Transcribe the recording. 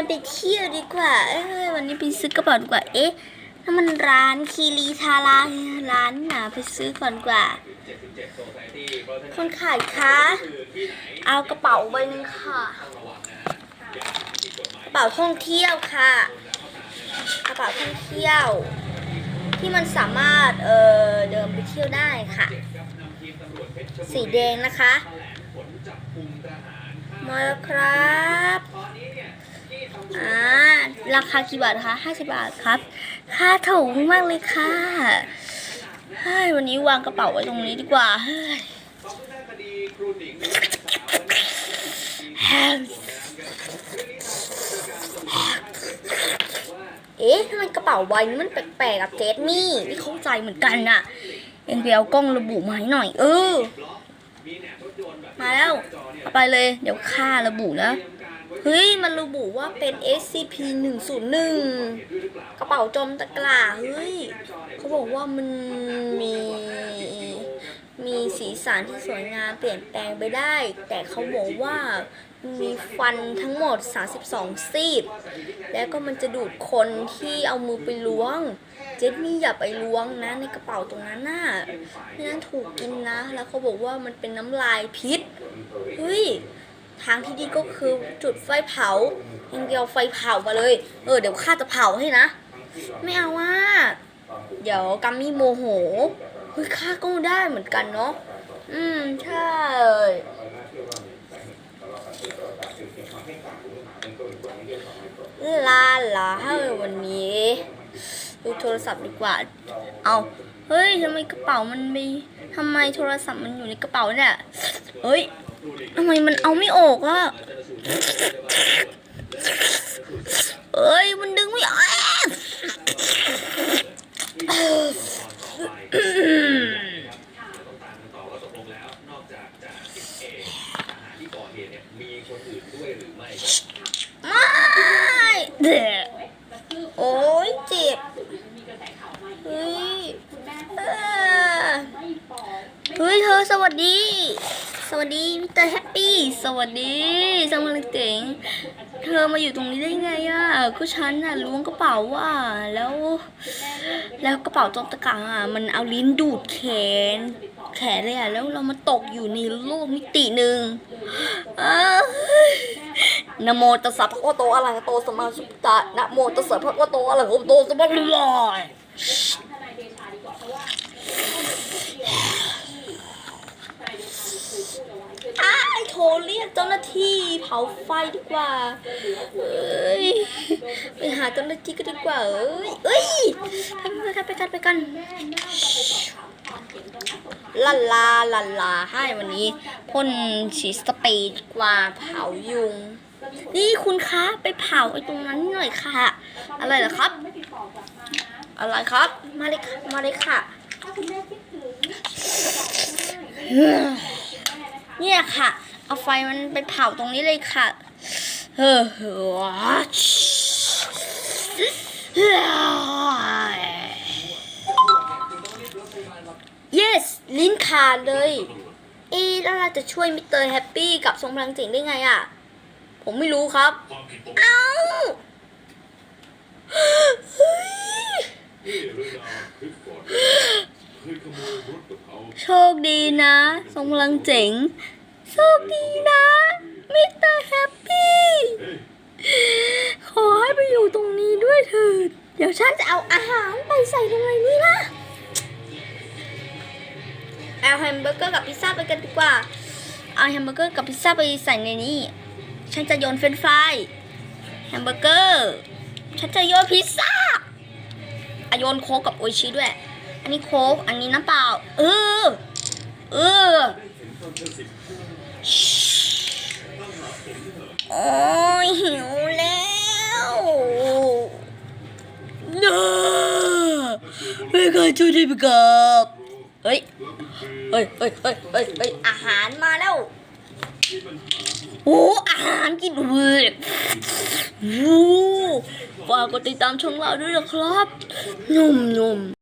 นไปเที่ยวดีกว่า เอ้ยวันนี้ไปซื้อกระเป๋าดีกว่า เอ๊ะถ้ามันร้านคีรีทาราร้านหน่ะไปซื้อก่อนกว่า คนขายคะ เอากระเป๋าใบหนึ่งค่ะ กระเป๋าท่องเที่ยวค่ะ กระเป๋าท่องเที่ยว ที่มันสามารถเอ่อเดินไปเที่ยวได้ค่ะ สีแดงนะคะ มาแล้วครับ อ่าราคากี่บาทคะ50บาทครับ ค่าถูกมากเลยค่ะเฮ้ยวันนี้วางกระเป๋าไว้ตรงนี้ดีกว่าเฮ้ยเอ๊ะทำไมกระเป๋าใบนี้มันแปลกๆกับเจสนี่ไม่เข้าใจเหมือนกันน่ะ เอ็งไปเอากล้องระบุมาให้หน่อย เออ มาแล้วเอาไปเลย เดี๋ยวค่าระบุนะ เฮ้ย มันระบุว่าเป็น SCP 101กระเป๋าจอมตะกร้าเฮ้ย เขาบอกว่ามันมี มีสีสันที่สวยงามเปลี่ยนแปลงไปได้ แต่เขาบอกว่ามีฟันทั้งหมด 32 ซีดแล้วก็มันจะดูดคนที่เอามือไปล้วง เจดนี่อย่าไปล้วงนะในกระเป๋าตรงนั้นน่ะไม่นั้นถูกกินนะ แล้วเขาบอกว่ามันเป็นน้ำลายพิษ เฮ้ย ทางที่ดีก็คือจุดไฟเผายังเดียวไฟเผามาเลย เออเดี๋ยวข้าจะเผาให้นะ ไม่เอาว่า เดี๋ยวกัมมี่โมโหเฮ้ยข้าก็ได้เหมือนกันเนาะอืมใช่ลาลาเฮ้ยวันนี้ดูโทรศัพท์ดีกว่า เอาเฮ้ยทำไมกระเป๋ามันมีทำไมโทรศัพท์มันอยู่ในกระเป๋าเนี่ย เฮ้ย ทำไมมันเอาไม่ออกอะเอ้ย มันดึงไม่ออกไม่เด็กโอ้ยเจ็บเฮ้ยเฮ้ย เธอสวัสดี สวัสดีมิสเตอร์แฮปปี้ สวัสดีจังเลยเจ๋งเธอมาอยู่ตรงนี้ได้ไงอะ ก็ฉันน่ะล้วงกระเป๋าว่ะ แล้ว แล้วกระเป๋าจอมตะกังอะ มันเอาลิ้นดูดแขน แขนเลยอะ แล้วเรามาตกอยู่ในโลกมิติหนึ่งนะโมตัสสะภะคะวะโตอะระหะโตสัมมาสัมพุทธะนะโมตัสสะภะคะวะโตอะระหะโตสัมมาสัมพุทธะอ้ายโทรเรียกเจ้าหน้าที่ เผาไฟดีกว่าเอ้ยไปหาเจ้าหน้าที่ก็ดีกว่า เอ้ยเอ้ยไปกันไปกันไปกันลาลาลาลาให้วันนี้พ่นฉีดสเปรย์ดีกว่าเผายุง นี่คุณคะไปเผาไอ้ตรงนั้นหน่อยค่ะ อะไรเหรอครับ อะไรครับ มาเลยค่ะมาเลยค่ะเนี่ยค่ะ เอาไฟมันไปเผาตรงนี้เลยค่ะเฮ้อเฮ้อ yes ลิ้นขาดเลย เอ๊ะแล้วเราจะช่วยมิสเตอร์แฮปปี้กับทรงพลังเจ๋งได้ไงอะ ผมไม่รู้ครับ เอ้าเฮ้ยโชคดีนะ ทรงพลังเจ๋ง โชคดีนะมิสเตอร์แฮปปี้ขอให้ไปอยู่ตรงนี้ด้วยเถิด เดี๋ยวฉันจะเอาอาหารไปใส่ตรงไหนนี่นะเอาแฮมเบอร์เกอร์กับพิซซ่าไปกันดีกว่า เอาแฮมเบอร์เกอร์กับพิซซ่าไปใส่ในนี้ ฉันจะโยนเฟรนฟรายแฮมเบอร์เกอร์ ฉันจะโยนพิซซ่าอะโยนโค้กกับโอชิด้วย อันนี้โค้ก อันนี้น้ำเปล่า เออ เออ โอ้ยหิวแล้วเนอไม่เคยช่วยได้ไหมครับเฮ้ย เฮ้ยเฮ้ยเฮ้ยเฮ้ยเฮ้ยอาหารมาแล้ว โอ้ อาหารกินเว้ยโอ้ฝากกดติดตามช่องเราด้วยนะครับ นุ่มนุ่ม